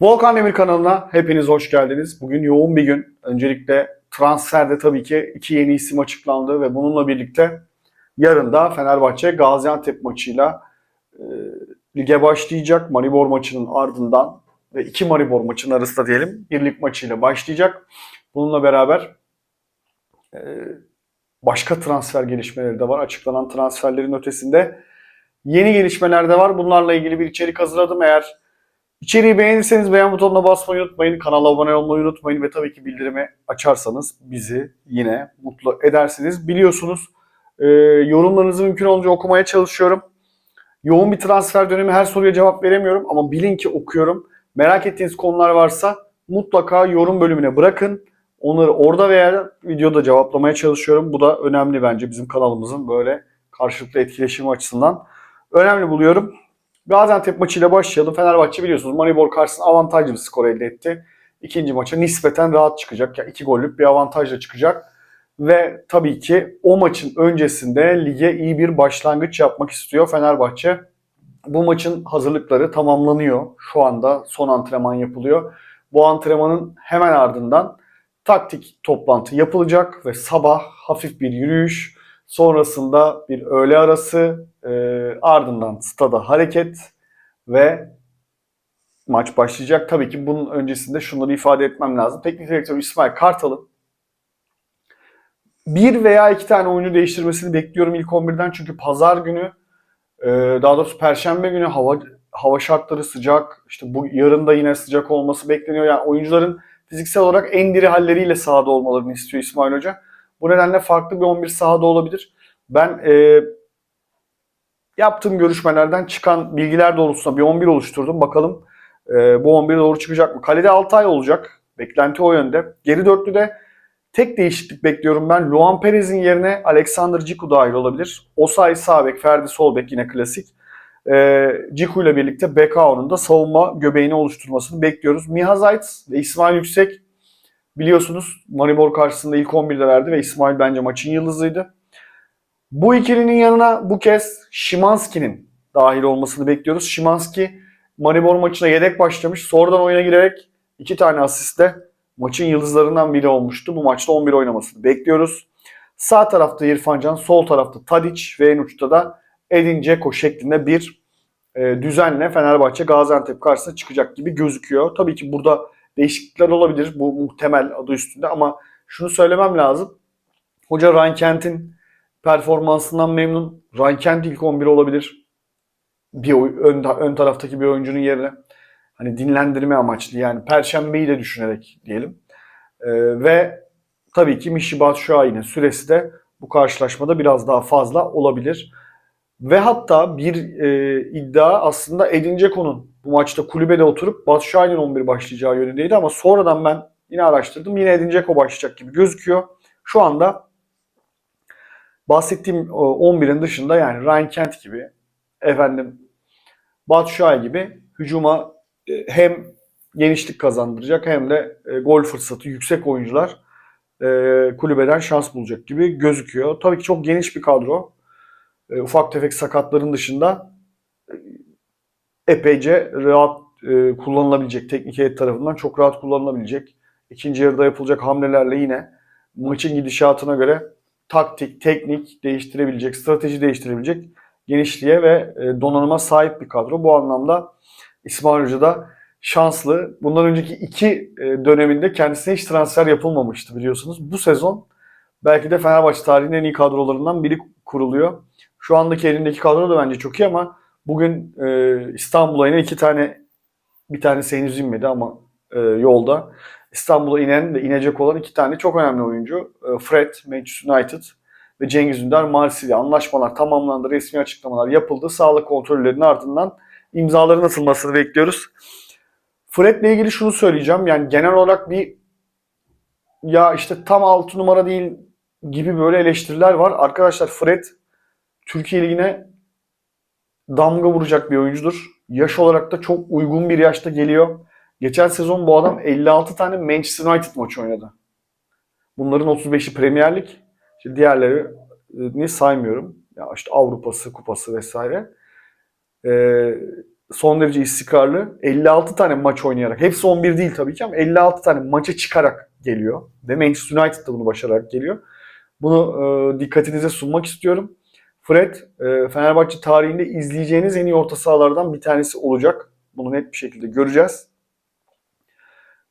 Volkan Demir kanalına hepiniz hoş geldiniz. Bugün yoğun bir gün. Öncelikle transferde tabii ki iki yeni isim açıklandı ve bununla birlikte yarın da Fenerbahçe Gaziantep maçıyla e, lige başlayacak. Maribor maçının ardından ve iki Maribor maçının arasında diyelim bir lig maçıyla başlayacak. Bununla beraber e, başka transfer gelişmeleri de var. Açıklanan transferlerin ötesinde yeni gelişmeler de var. Bunlarla ilgili bir içerik hazırladım. Eğer İçeriği beğenirseniz beğen butonuna basmayı unutmayın. Kanala abone olmayı unutmayın ve tabii ki bildirimi açarsanız bizi yine mutlu edersiniz. Biliyorsunuz e, yorumlarınızı mümkün olunca okumaya çalışıyorum. Yoğun bir transfer dönemi her soruya cevap veremiyorum ama bilin ki okuyorum. Merak ettiğiniz konular varsa mutlaka yorum bölümüne bırakın. Onları orada veya videoda cevaplamaya çalışıyorum. Bu da önemli bence bizim kanalımızın böyle karşılıklı etkileşimi açısından. Önemli buluyorum. Gaziantep maçıyla başlayalım. Fenerbahçe biliyorsunuz Maribor karşısında avantajlı bir skor elde etti. İkinci maça nispeten rahat çıkacak. Yani iki gollük bir avantajla çıkacak. Ve tabii ki o maçın öncesinde lige iyi bir başlangıç yapmak istiyor Fenerbahçe. Bu maçın hazırlıkları tamamlanıyor. Şu anda son antrenman yapılıyor. Bu antrenmanın hemen ardından taktik toplantı yapılacak ve sabah hafif bir yürüyüş, sonrasında bir öğle arası, e, ardından stada hareket ve maç başlayacak. Tabii ki bunun öncesinde şunları ifade etmem lazım. Teknik direktör İsmail Kartal'ın bir veya iki tane oyuncu değiştirmesini bekliyorum ilk 11'den. Çünkü pazar günü e, daha doğrusu perşembe günü hava hava şartları sıcak. İşte bu yarın da yine sıcak olması bekleniyor. Yani oyuncuların fiziksel olarak en diri halleriyle sahada olmalarını istiyor İsmail Hoca. Bu nedenle farklı bir 11 sahada olabilir. Ben e, yaptığım görüşmelerden çıkan bilgiler doğrultusunda bir 11 oluşturdum. Bakalım e, bu 11 doğru çıkacak mı? Kalede Altay olacak. Beklenti o yönde. Geri dörtlüde tek değişiklik bekliyorum ben. Luan Perez'in yerine Alexander Ciku dahil olabilir. Osay sağ bek, Ferdi sol bek yine klasik. E, Ciku ile birlikte Bekao'nun da savunma göbeğini oluşturmasını bekliyoruz. Miha Zayt ve İsmail Yüksek biliyorsunuz Maribor karşısında ilk 11'de verdi ve İsmail bence maçın yıldızıydı. Bu ikilinin yanına bu kez Şimanski'nin dahil olmasını bekliyoruz. Şimanski Maribor maçına yedek başlamış. Sonradan oyuna girerek iki tane asistle maçın yıldızlarından biri olmuştu. Bu maçta 11 oynamasını bekliyoruz. Sağ tarafta İrfan Can, sol tarafta Tadic ve en uçta da Edin Dzeko şeklinde bir e, düzenle Fenerbahçe Gaziantep karşısına çıkacak gibi gözüküyor. Tabii ki burada değişiklikler olabilir. Bu muhtemel adı üstünde ama şunu söylemem lazım. Hoca Ryan Kent'in performansından memnun. Ryan Kent ilk 11 olabilir. Bir ön, ön taraftaki bir oyuncunun yerine. Hani dinlendirme amaçlı yani perşembeyi de düşünerek diyelim. Ee, ve tabii ki Mişi Batshuayi'nin süresi de bu karşılaşmada biraz daha fazla olabilir. Ve hatta bir e, iddia aslında Edin Dzeko'nun bu maçta kulübede oturup Batshuayi'nin 11 başlayacağı yönündeydi ama sonradan ben yine araştırdım. Yine Edin Dzeko başlayacak gibi gözüküyor. Şu anda bahsettiğim o 11'in dışında yani Ryan Kent gibi efendim Batshuayi gibi hücuma e, hem genişlik kazandıracak hem de e, gol fırsatı yüksek oyuncular e, kulübeden şans bulacak gibi gözüküyor. Tabii ki çok geniş bir kadro. E, ufak tefek sakatların dışında e, epeyce rahat e, kullanılabilecek teknik heyet tarafından çok rahat kullanılabilecek. İkinci yarıda yapılacak hamlelerle yine maçın gidişatına göre taktik, teknik değiştirebilecek, strateji değiştirebilecek genişliğe ve e, donanıma sahip bir kadro. Bu anlamda İsmail Hoca da şanslı. Bundan önceki iki e, döneminde kendisine hiç transfer yapılmamıştı biliyorsunuz. Bu sezon belki de Fenerbahçe tarihinin en iyi kadrolarından biri kuruluyor. Şu andaki elindeki kadro da bence çok iyi ama bugün e, İstanbul'a yine iki tane bir tanesi henüz inmedi ama e, yolda. İstanbul'a inen ve inecek olan iki tane çok önemli oyuncu. E, Fred, Manchester United ve Cengiz Ünder, Marsilya. Anlaşmalar tamamlandı, resmi açıklamalar yapıldı. Sağlık kontrollerinin ardından imzaların atılmasını bekliyoruz. Fred'le ilgili şunu söyleyeceğim. Yani genel olarak bir ya işte tam 6 numara değil gibi böyle eleştiriler var. Arkadaşlar Fred Türkiye Ligi'ne damga vuracak bir oyuncudur. Yaş olarak da çok uygun bir yaşta geliyor. Geçen sezon bu adam 56 tane Manchester United maçı oynadı. Bunların 35'i Premier Lig. İşte diğerlerini saymıyorum. Ya işte Avrupa'sı, kupası vesaire. Ee, son derece istikrarlı. 56 tane maç oynayarak, hepsi 11 değil tabii ki ama 56 tane maça çıkarak geliyor. Ve Manchester United da bunu başararak geliyor. Bunu e, dikkatinize sunmak istiyorum. Fred, e, Fenerbahçe tarihinde izleyeceğiniz en iyi orta sahalardan bir tanesi olacak. Bunu net bir şekilde göreceğiz.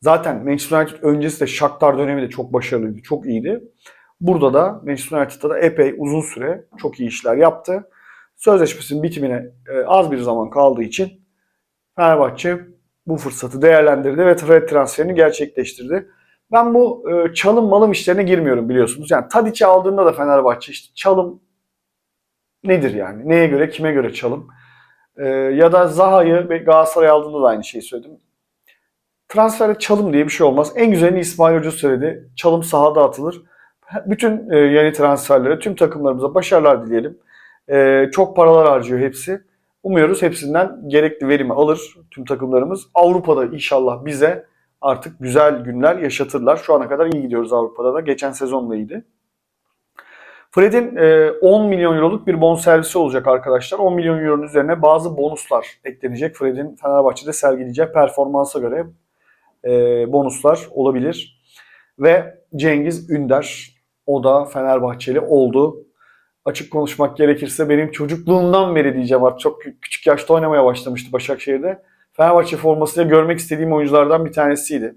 Zaten Manchester United öncesi de Shakhtar dönemi de çok başarılıydı, çok iyiydi. Burada da Manchester United'da da epey uzun süre çok iyi işler yaptı. Sözleşmesinin bitimine e, az bir zaman kaldığı için Fenerbahçe bu fırsatı değerlendirdi ve Fred transferini gerçekleştirdi. Ben bu e, çalım malım işlerine girmiyorum biliyorsunuz. Yani Tadic'i aldığında da Fenerbahçe işte çalım nedir yani? Neye göre, kime göre çalım? E, ya da Zaha'yı ve Galatasaray aldığında da aynı şeyi söyledim. Transferde çalım diye bir şey olmaz. En güzelini İsmail Hoca söyledi. Çalım sahada atılır. Bütün e, yeni transferlere, tüm takımlarımıza başarılar dileyelim. E, çok paralar harcıyor hepsi. Umuyoruz hepsinden gerekli verimi alır tüm takımlarımız. Avrupa'da inşallah bize artık güzel günler yaşatırlar. Şu ana kadar iyi gidiyoruz Avrupa'da da. Geçen sezon da iyiydi. Fred'in e, 10 milyon euroluk bir bonservisi olacak arkadaşlar. 10 milyon euronun üzerine bazı bonuslar eklenecek. Fred'in Fenerbahçe'de sergileyeceği performansa göre e, bonuslar olabilir. Ve Cengiz Ünder o da Fenerbahçeli oldu. Açık konuşmak gerekirse benim çocukluğumdan beri diyeceğim artık çok küçük yaşta oynamaya başlamıştı Başakşehir'de. Fenerbahçe formasıyla görmek istediğim oyunculardan bir tanesiydi.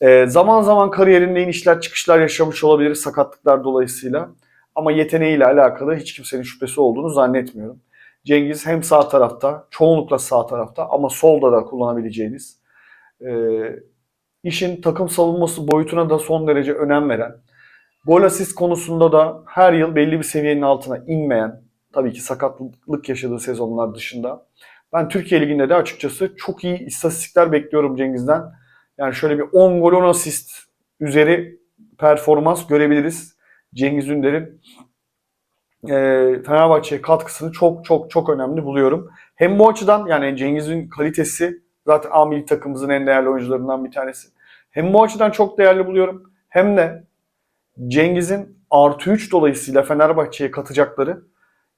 Ee, zaman zaman kariyerinde inişler çıkışlar yaşamış olabilir sakatlıklar dolayısıyla. Ama yeteneğiyle alakalı hiç kimsenin şüphesi olduğunu zannetmiyorum. Cengiz hem sağ tarafta, çoğunlukla sağ tarafta ama solda da kullanabileceğiniz, e, işin takım savunması boyutuna da son derece önem veren, gol asist konusunda da her yıl belli bir seviyenin altına inmeyen, tabii ki sakatlık yaşadığı sezonlar dışında. Ben Türkiye Ligi'nde de açıkçası çok iyi istatistikler bekliyorum Cengiz'den. Yani şöyle bir 10 gol 10 asist üzeri performans görebiliriz. Cengiz Ünder'in e, Fenerbahçe'ye katkısını çok çok çok önemli buluyorum. Hem bu açıdan yani Cengiz'in kalitesi zaten A milli takımımızın en değerli oyuncularından bir tanesi. Hem bu açıdan çok değerli buluyorum. Hem de Cengiz'in artı 3 dolayısıyla Fenerbahçe'ye katacakları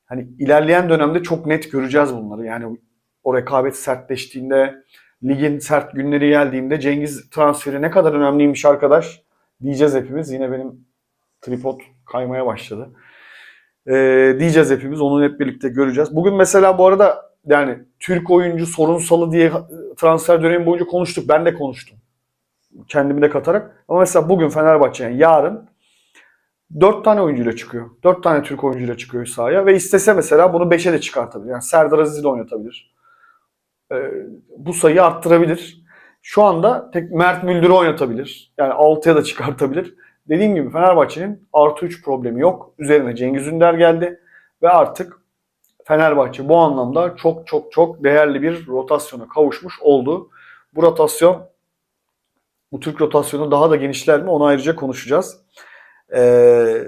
hani ilerleyen dönemde çok net göreceğiz bunları. Yani o rekabet sertleştiğinde, ligin sert günleri geldiğinde Cengiz transferi ne kadar önemliymiş arkadaş diyeceğiz hepimiz. Yine benim tripod kaymaya başladı. Ee, diyeceğiz hepimiz. Onu hep birlikte göreceğiz. Bugün mesela bu arada yani Türk oyuncu sorunsalı diye transfer dönemi boyunca konuştuk. Ben de konuştum. Kendimi de katarak. Ama mesela bugün Fenerbahçe yani yarın 4 tane oyuncuyla çıkıyor. 4 tane Türk oyuncuyla çıkıyor sahaya ve istese mesela bunu 5'e de çıkartabilir. Yani Serdar Aziz'i de oynatabilir. Ee, bu sayıyı arttırabilir. Şu anda tek Mert Müldür'ü oynatabilir. Yani 6'ya da çıkartabilir. Dediğim gibi Fenerbahçe'nin artı 3 problemi yok. Üzerine Cengiz Ünder geldi ve artık Fenerbahçe bu anlamda çok çok çok değerli bir rotasyona kavuşmuş oldu. Bu rotasyon, bu Türk rotasyonu daha da genişler mi onu ayrıca konuşacağız. Ee,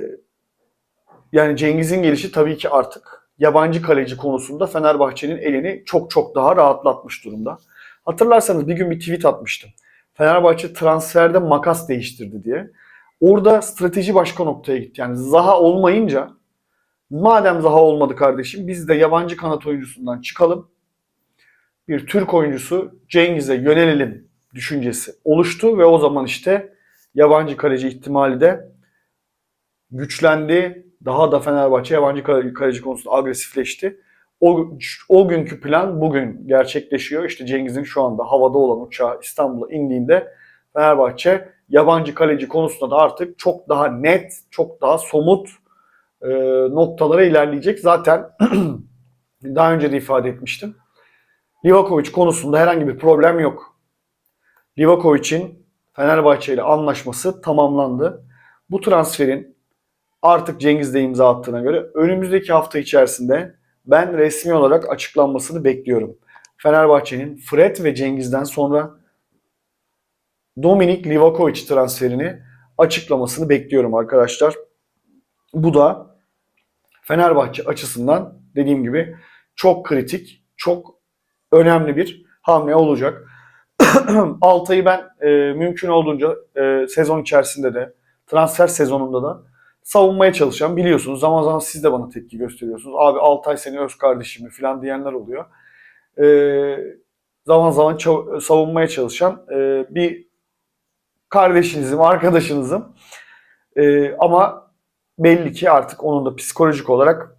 yani Cengiz'in gelişi tabii ki artık yabancı kaleci konusunda Fenerbahçe'nin elini çok çok daha rahatlatmış durumda. Hatırlarsanız bir gün bir tweet atmıştım. Fenerbahçe transferde makas değiştirdi diye. Orada strateji başka noktaya gitti. Yani Zaha olmayınca madem Zaha olmadı kardeşim biz de yabancı kanat oyuncusundan çıkalım. Bir Türk oyuncusu Cengiz'e yönelelim düşüncesi oluştu ve o zaman işte yabancı kaleci ihtimali de güçlendi. Daha da Fenerbahçe yabancı kaleci konusunda agresifleşti. O, o günkü plan bugün gerçekleşiyor. İşte Cengiz'in şu anda havada olan uçağı İstanbul'a indiğinde Fenerbahçe yabancı kaleci konusunda da artık çok daha net, çok daha somut e, noktalara ilerleyecek. Zaten daha önce de ifade etmiştim. Livakovic konusunda herhangi bir problem yok. Livakovic'in Fenerbahçe ile anlaşması tamamlandı. Bu transferin artık Cengiz'de imza attığına göre önümüzdeki hafta içerisinde ben resmi olarak açıklanmasını bekliyorum. Fenerbahçe'nin Fred ve Cengiz'den sonra Dominik Livakovic transferini açıklamasını bekliyorum arkadaşlar. Bu da Fenerbahçe açısından dediğim gibi çok kritik, çok önemli bir hamle olacak. Altay'ı ben e, mümkün olduğunca e, sezon içerisinde de transfer sezonunda da savunmaya çalışan biliyorsunuz. Zaman zaman siz de bana tepki gösteriyorsunuz. Abi Altay seni öz kardeşimi falan diyenler oluyor. e, zaman zaman savunmaya çalışan e, bir kardeşinizim, arkadaşınızım. E, ama belli ki artık onun da psikolojik olarak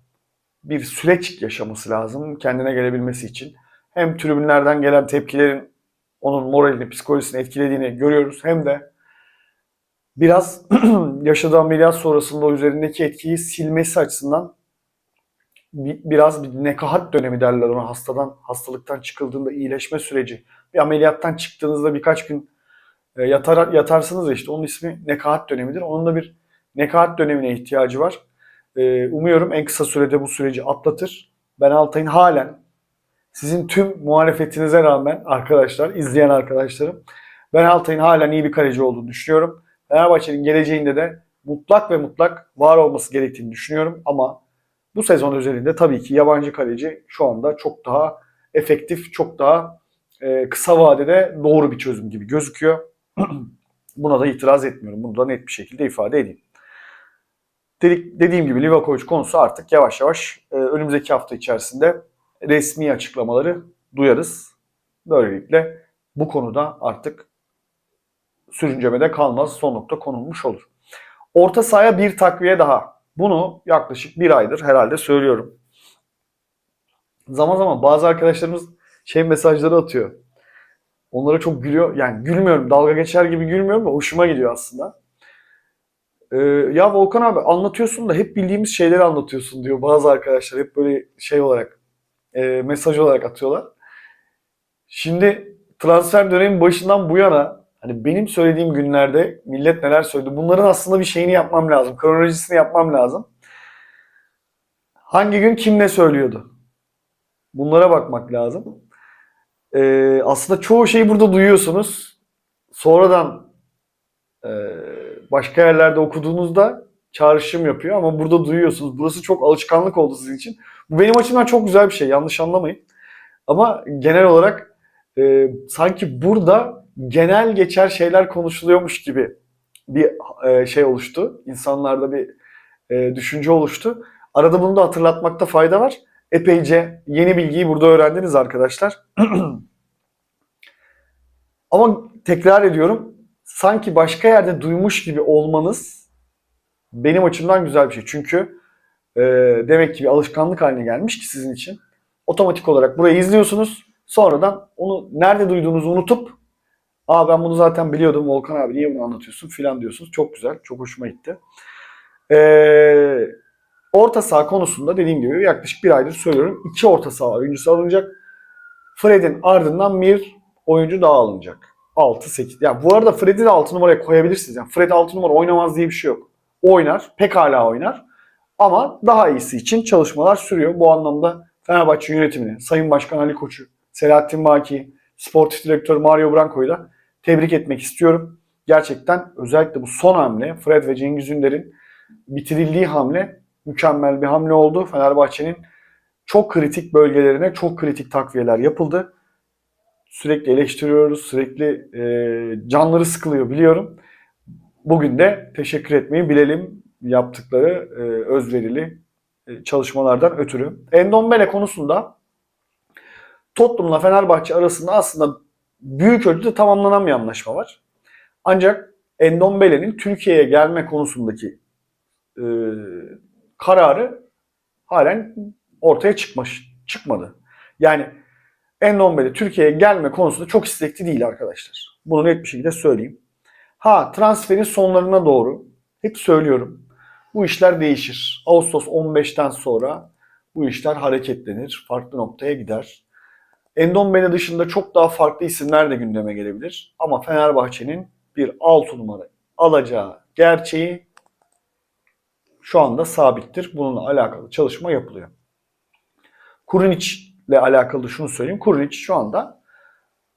bir süreç yaşaması lazım kendine gelebilmesi için. Hem tribünlerden gelen tepkilerin onun moralini, psikolojisini etkilediğini görüyoruz. Hem de biraz yaşadığı ameliyat sonrasında üzerindeki etkiyi silmesi açısından bir, biraz bir nekahat dönemi derler ona hastadan hastalıktan çıkıldığında iyileşme süreci. Bir ameliyattan çıktığınızda birkaç gün e, yatar yatarsınız ya işte onun ismi nekahat dönemidir. Onun da bir nekahat dönemine ihtiyacı var. E, umuyorum en kısa sürede bu süreci atlatır. Ben Altay'ın halen sizin tüm muhalefetinize rağmen arkadaşlar, izleyen arkadaşlarım ben Altay'ın halen iyi bir kaleci olduğunu düşünüyorum. Fenerbahçe'nin geleceğinde de mutlak ve mutlak var olması gerektiğini düşünüyorum ama bu sezon özelinde tabii ki yabancı kaleci şu anda çok daha efektif, çok daha e, kısa vadede doğru bir çözüm gibi gözüküyor. Buna da itiraz etmiyorum. Bunu da net bir şekilde ifade edeyim. Dedik, dediğim gibi Livakovic konusu artık yavaş yavaş e, önümüzdeki hafta içerisinde resmi açıklamaları duyarız. Böylelikle bu konuda artık sürüncemede kalmaz son nokta konulmuş olur. Orta sahaya bir takviye daha. Bunu yaklaşık bir aydır herhalde söylüyorum. Zaman zaman bazı arkadaşlarımız şey mesajları atıyor. Onlara çok gülüyor. Yani gülmüyorum. Dalga geçer gibi gülmüyorum da hoşuma gidiyor aslında. Ee, ya Volkan abi anlatıyorsun da hep bildiğimiz şeyleri anlatıyorsun diyor bazı arkadaşlar. Hep böyle şey olarak e, mesaj olarak atıyorlar. Şimdi transfer dönemin başından bu yana hani benim söylediğim günlerde millet neler söyledi. Bunların aslında bir şeyini yapmam lazım. Kronolojisini yapmam lazım. Hangi gün kim ne söylüyordu? Bunlara bakmak lazım. Ee, aslında çoğu şeyi burada duyuyorsunuz. Sonradan e, başka yerlerde okuduğunuzda çağrışım yapıyor ama burada duyuyorsunuz. Burası çok alışkanlık oldu sizin için. Bu benim açımdan çok güzel bir şey. Yanlış anlamayın. Ama genel olarak e, sanki burada genel geçer şeyler konuşuluyormuş gibi bir e, şey oluştu. İnsanlarda bir e, düşünce oluştu. Arada bunu da hatırlatmakta fayda var. Epeyce yeni bilgiyi burada öğrendiniz arkadaşlar. Ama tekrar ediyorum. Sanki başka yerde duymuş gibi olmanız benim açımdan güzel bir şey. Çünkü e, demek ki bir alışkanlık haline gelmiş ki sizin için. Otomatik olarak burayı izliyorsunuz. Sonradan onu nerede duyduğunuzu unutup Aa ben bunu zaten biliyordum Volkan abi niye bunu anlatıyorsun filan diyorsunuz. Çok güzel. Çok hoşuma gitti. Ee, orta saha konusunda dediğim gibi yaklaşık bir aydır söylüyorum. iki orta saha oyuncusu alınacak. Fred'in ardından bir oyuncu daha alınacak. 6-8. Ya bu arada Fred'i de 6 numaraya koyabilirsiniz. Yani Fred 6 numara oynamaz diye bir şey yok. Oynar. Pekala oynar. Ama daha iyisi için çalışmalar sürüyor. Bu anlamda Fenerbahçe yönetimini, Sayın Başkan Ali Koç'u, Selahattin Baki, Sportif Direktör Mario Branco'yu da tebrik etmek istiyorum. Gerçekten özellikle bu son hamle Fred ve Cengiz Ünder'in bitirildiği hamle mükemmel bir hamle oldu. Fenerbahçe'nin çok kritik bölgelerine çok kritik takviyeler yapıldı. Sürekli eleştiriyoruz, sürekli e, canları sıkılıyor biliyorum. Bugün de teşekkür etmeyi bilelim yaptıkları e, özverili e, çalışmalardan ötürü. Endombele konusunda Tottenham'la Fenerbahçe arasında aslında büyük ölçüde tamamlanan bir anlaşma var. Ancak Endombele'nin Türkiye'ye gelme konusundaki e, kararı halen ortaya çıkmış, çıkmadı. Yani Endombele Türkiye'ye gelme konusunda çok istekli değil arkadaşlar. Bunu net bir şekilde söyleyeyim. Ha transferin sonlarına doğru hep söylüyorum. Bu işler değişir. Ağustos 15'ten sonra bu işler hareketlenir. Farklı noktaya gider. Endombele dışında çok daha farklı isimler de gündeme gelebilir. Ama Fenerbahçe'nin bir 6 numara alacağı gerçeği şu anda sabittir. Bununla alakalı çalışma yapılıyor. Kurunic ile alakalı şunu söyleyeyim. Kurunic şu anda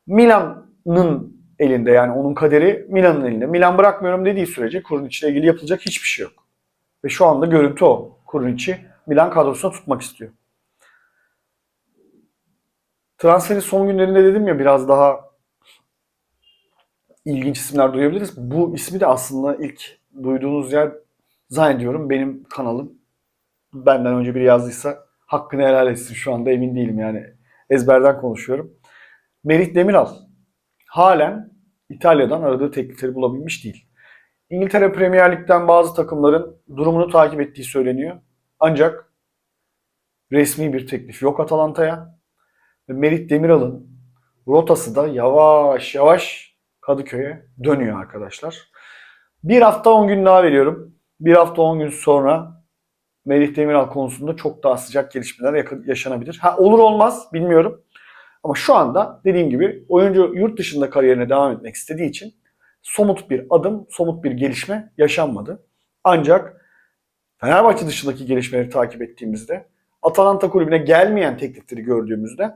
Milan'ın elinde yani onun kaderi Milan'ın elinde. Milan bırakmıyorum dediği sürece Kurunic ile ilgili yapılacak hiçbir şey yok. Ve şu anda görüntü o. Kurunic'i Milan kadrosuna tutmak istiyor. Transferin son günlerinde dedim ya biraz daha ilginç isimler duyabiliriz. Bu ismi de aslında ilk duyduğunuz yer zannediyorum benim kanalım. Benden önce biri yazdıysa hakkını helal etsin şu anda emin değilim yani. ezberden konuşuyorum. Merih Demiral halen İtalya'dan aradığı teklifleri bulabilmiş değil. İngiltere Premier Lig'den bazı takımların durumunu takip ettiği söyleniyor. Ancak resmi bir teklif yok Atalanta'ya. Ve Merih Demiral'ın rotası da yavaş yavaş Kadıköy'e dönüyor arkadaşlar. Bir hafta 10 gün daha veriyorum. Bir hafta 10 gün sonra Melih Demiral konusunda çok daha sıcak gelişmeler yaşanabilir. Ha olur olmaz bilmiyorum. Ama şu anda dediğim gibi oyuncu yurt dışında kariyerine devam etmek istediği için somut bir adım, somut bir gelişme yaşanmadı. Ancak Fenerbahçe dışındaki gelişmeleri takip ettiğimizde Atalanta kulübüne gelmeyen teklifleri gördüğümüzde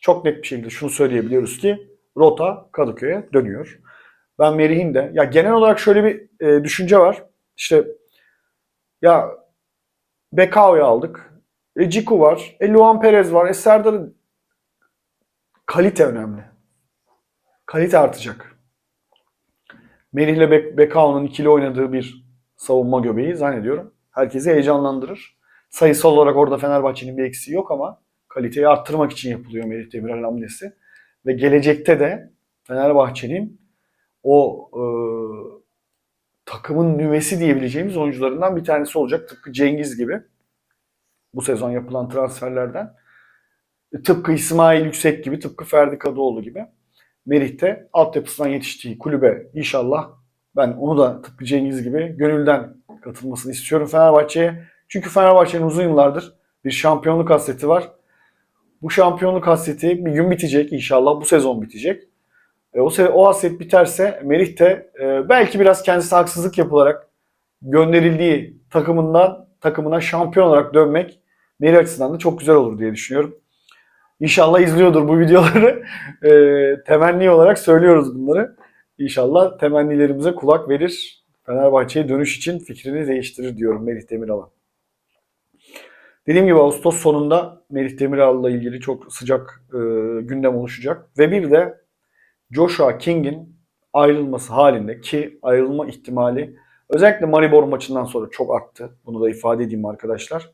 çok net bir şekilde şunu söyleyebiliyoruz ki rota Kadıköy'e dönüyor. Ben Merih'in de ya genel olarak şöyle bir e, düşünce var. İşte ya Bekao'yu aldık. E, Ciku var. E, Luan Perez var. E, Serdar'ın kalite önemli. Kalite artacak. Merih ile Be- Bekao'nun ikili oynadığı bir savunma göbeği zannediyorum. Herkesi heyecanlandırır. Sayısal olarak orada Fenerbahçe'nin bir eksiği yok ama kaliteyi arttırmak için yapılıyor Merih Demiral hamlesi. Ve gelecekte de Fenerbahçe'nin o e, takımın nüvesi diyebileceğimiz oyuncularından bir tanesi olacak. Tıpkı Cengiz gibi. Bu sezon yapılan transferlerden. E, Tıpkı İsmail Yüksek gibi, tıpkı Ferdi Kadıoğlu gibi. Merih de altyapısından yetiştiği kulübe inşallah ben onu da tıpkı Cengiz gibi gönülden katılmasını istiyorum Fenerbahçe'ye. Çünkü Fenerbahçe'nin uzun yıllardır bir şampiyonluk hasreti var. Bu şampiyonluk hasreti bir gün bitecek inşallah bu sezon bitecek. E, o, o hasret biterse Merih de e, belki biraz kendisi haksızlık yapılarak gönderildiği takımından takımına şampiyon olarak dönmek Merih açısından da çok güzel olur diye düşünüyorum. İnşallah izliyordur bu videoları. E, temenni olarak söylüyoruz bunları. İnşallah temennilerimize kulak verir. Fenerbahçe'ye dönüş için fikrini değiştirir diyorum Merih Demiral'a. Dediğim gibi Ağustos sonunda Merih Demiral'la ilgili çok sıcak e, gündem oluşacak. Ve bir de Joshua King'in ayrılması halinde ki ayrılma ihtimali özellikle Maribor maçından sonra çok arttı. Bunu da ifade edeyim arkadaşlar.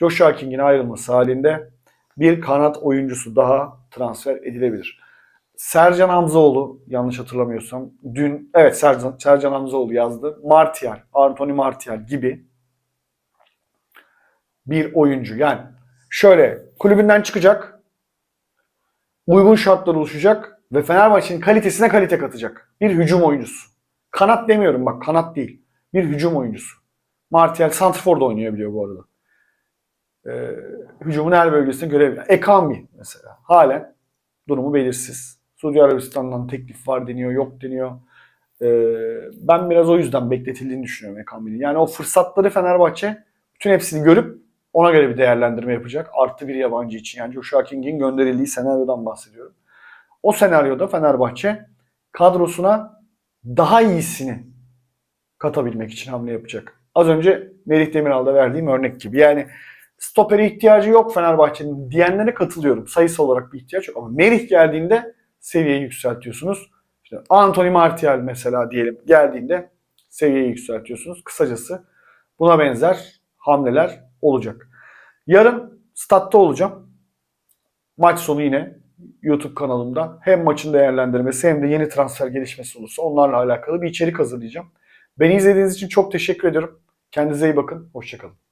Joshua King'in ayrılması halinde bir kanat oyuncusu daha transfer edilebilir. Sercan Hamzoğlu yanlış hatırlamıyorsam dün evet Sercan, Sercan Hamzoğlu yazdı. Martial, Anthony Martial gibi bir oyuncu. Yani şöyle kulübünden çıkacak, uygun şartlar oluşacak ve Fenerbahçe'nin kalitesine kalite katacak. Bir hücum oyuncusu. Kanat demiyorum bak kanat değil. Bir hücum oyuncusu. Martial Santrfor'da oynayabiliyor bu arada. Ee, hücumun her bölgesinde görev. Ekambi mesela. Halen durumu belirsiz. Suudi Arabistan'dan teklif var deniyor, yok deniyor. Ee, ben biraz o yüzden bekletildiğini düşünüyorum Ekambi'nin. Yani o fırsatları Fenerbahçe bütün hepsini görüp ona göre bir değerlendirme yapacak. Artı bir yabancı için. Yani Joshua King'in gönderildiği senaryodan bahsediyorum. O senaryoda Fenerbahçe kadrosuna daha iyisini katabilmek için hamle yapacak. Az önce Melih Demiral'da verdiğim örnek gibi. Yani stopere ihtiyacı yok Fenerbahçe'nin diyenlere katılıyorum. Sayısı olarak bir ihtiyaç yok. Ama Melih geldiğinde seviyeyi yükseltiyorsunuz. İşte Anthony Martial mesela diyelim geldiğinde seviyeyi yükseltiyorsunuz. Kısacası buna benzer hamleler olacak. Yarın statta olacağım. Maç sonu yine YouTube kanalımda hem maçın değerlendirmesi hem de yeni transfer gelişmesi olursa onlarla alakalı bir içerik hazırlayacağım. Beni izlediğiniz için çok teşekkür ediyorum. Kendinize iyi bakın. Hoşçakalın.